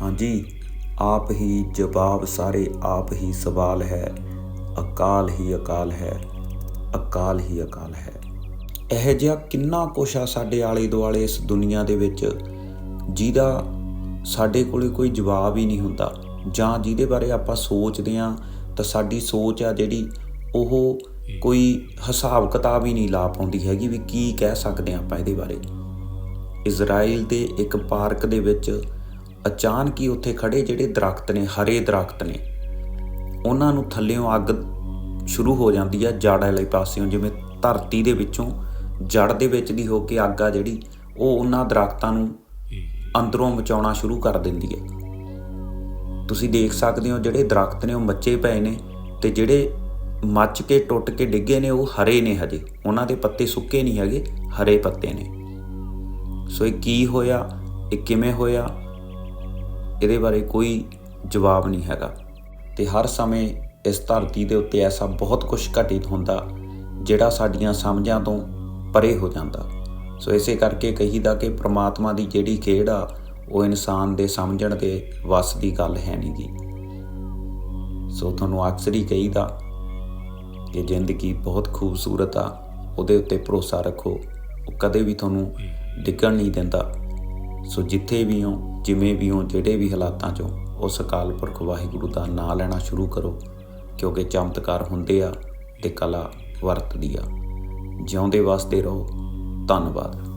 ਹਾਂਜੀ, ਆਪ ਹੀ ਜਵਾਬ ਸਾਰੇ ਆਪ ਹੀ ਸਵਾਲ ਹੈ, ਅਕਾਲ ਹੀ ਅਕਾਲ ਹੈ, ਅਕਾਲ ਹੀ ਅਕਾਲ ਹੈ। ਇਹ ਜਿਹਾ ਕਿੰਨਾ ਕੁਛ ਆ ਸਾਡੇ ਆਲੇ ਦੁਆਲੇ ਇਸ ਦੁਨੀਆ ਦੇ ਵਿੱਚ, ਜਿਹਦਾ ਸਾਡੇ ਕੋਲੇ ਕੋਈ ਜਵਾਬ ਹੀ ਨਹੀਂ ਹੁੰਦਾ। ਜਾਂ ਜਿਹਦੇ ਬਾਰੇ ਆਪਾਂ ਸੋਚਦੇ ਆ ਤਾਂ ਸਾਡੀ ਸੋਚ ਆ ਜਿਹੜੀ, ਉਹ ਕੋਈ ਹਿਸਾਬ ਕਿਤਾਬ ਹੀ ਨਹੀਂ ਲਾ ਪਾਉਂਦੀ ਹੈਗੀ ਵੀ ਕੀ ਕਹਿ ਸਕਦੇ ਆ ਆਪਾਂ ਇਹਦੇ ਬਾਰੇ। ਇਜ਼ਰਾਈਲ ਦੇ ਇੱਕ ਪਾਰਕ ਦੇ ਵਿੱਚ ਅਚਾਨਕ ਹੀ ਉੱਥੇ ਖੜੇ ਜਿਹੜੇ ਦਰਖਤ ਨੇ, ਹਰੇ ਦਰਖਤ ਨੇ। ਉਹਨਾਂ ਨੂੰ ਥੱਲਿਓਂ ਅੱਗ ਸ਼ੁਰੂ ਹੋ ਜਾਂਦੀ ਆ ਜੜ ਵਾਲੇ ਪਾਸਿਓਂ, ਜਿਵੇਂ ਧਰਤੀ ਦੇ ਵਿੱਚੋਂ ਜੜ ਦੇ ਵਿੱਚ ਦੀ ਹੋ ਕੇ ਅੱਗ ਆ ਜਿਹੜੀ, ਉਹ ਉਹਨਾਂ ਦਰਖਤਾਂ ਨੂੰ ਅੰਦਰੋਂ ਮਚਾਉਣਾ ਸ਼ੁਰੂ ਕਰ ਦਿੰਦੀ ਹੈ। ਤੁਸੀਂ ਦੇਖ ਸਕਦੇ ਹੋ ਜਿਹੜੇ ਦਰਖਤ ਨੇ, ਉਹ ਮੱਚੇ ਪਏ ਨੇ ਤੇ ਜਿਹੜੇ ਮੱਚ ਕੇ, ਟੁੱਟ ਕੇ ਡਿੱਗੇ ਨੇ, ਉਹ ਹਰੇ ਨੇ ਹਜੇ। ਉਹਨਾਂ ਦੇ ਪੱਤੇ ਸੁੱਕੇ ਨਹੀਂ ਹੈਗੇ, ਹਰੇ ਪੱਤੇ ਨੇ। ਸੋ ਇਹ ਕੀ ਹੋਇਆ, ਇਹ ਕਿਵੇਂ ਹੋਇਆ ਇਹਦੇ ਬਾਰੇ ਕੋਈ ਜਵਾਬ ਨਹੀਂ ਹੈਗਾ। ਤੇ ਹਰ ਸਮੇਂ ਇਸ ਧਰਤੀ ਦੇ ਉੱਤੇ ਐਸਾ ਬਹੁਤ ਕੁਝ ਘਟਿਤ ਹੁੰਦਾ ਜਿਹੜਾ ਸਾਡੀਆਂ ਸਮਝਾਂ ਤੋਂ ਪਰੇ ਹੋ ਜਾਂਦਾ। ਸੋ ਇਸੇ ਕਰਕੇ ਕਹੀਦਾ ਕਿ ਪ੍ਰਮਾਤਮਾ ਦੀ ਜਿਹੜੀ ਖੇਡ ਆ ਉਹ ਇਨਸਾਨ ਦੇ ਸਮਝਣ ਦੇ ਵੱਸ ਦੀ ਗੱਲ ਹੈ ਨਹੀਂਗੀ ਸੋ ਤੁਹਾਨੂੰ ਅਕਸਰ ਹੀ ਕਹੀਦਾ ਕਿ ਜ਼ਿੰਦਗੀ ਬਹੁਤ ਖੂਬਸੂਰਤ ਆ ਉਹਦੇ ਉੱਤੇ ਭਰੋਸਾ ਰੱਖੋ ਉਹ ਕਦੇ ਵੀ ਤੁਹਾਨੂੰ ਡਿੱਗਣ ਨਹੀਂ ਦਿੰਦਾ। ਸੋ ਜਿੱਥੇ ਵੀ ਹੋ, ਜਿਵੇਂ ਵੀ ਹੋ, ਜਿਹੜੇ ਵੀ ਹਾਲਾਤਾਂ 'ਚੋਂ ਉਸ ਅਕਾਲ ਪੁਰਖ ਵਾਹਿਗੁਰੂ ਦਾ ਨਾਮ ਲੈਣਾ ਸ਼ੁਰੂ ਕਰੋ, ਕਿਉਂਕਿ ਚਮਤਕਾਰ ਹੁੰਦੇ ਆ ਤੇ ਕਲਾ ਵਰਤਦੀ ਆ। ਜਿਉਂਦੇ ਵਾਸਤੇ ਰਹੋ। ਧੰਨਵਾਦ।